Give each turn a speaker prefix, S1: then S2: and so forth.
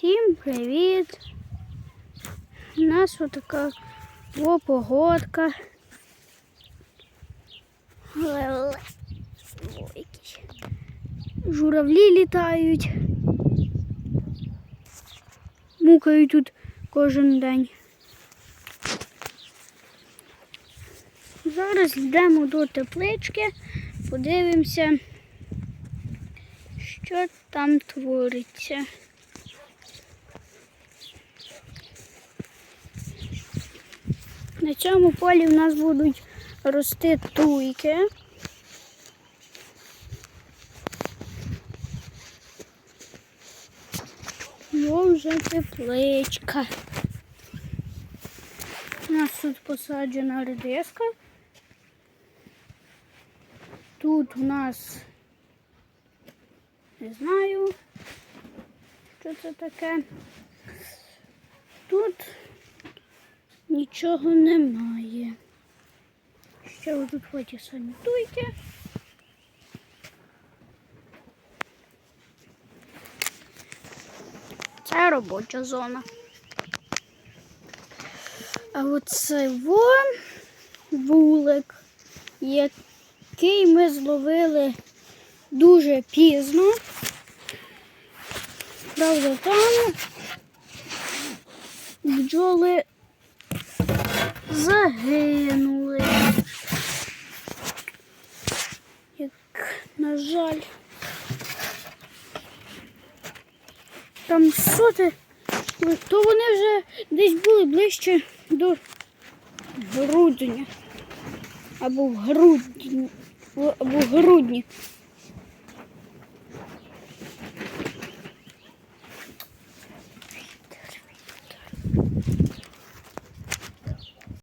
S1: Всім привіт! У нас отака о, погодка. О, Журавлі літають. Мукають тут кожен день. Зараз йдемо до теплички, подивимося, що там твориться. На цьому полі в нас будуть рости туйки. О, вже тепличка. У нас тут посаджена редиска. Тут у нас не знаю, що це таке. Тут нічого немає. Ще ось тут хоті санітуйте. Це робоча зона. А оце во вулик, який ми зловили дуже пізно. Правда, там бджоли загинули. Як, на жаль. Там соти, то вони вже десь були ближче до грудня. Або в грудні. Або в грудні.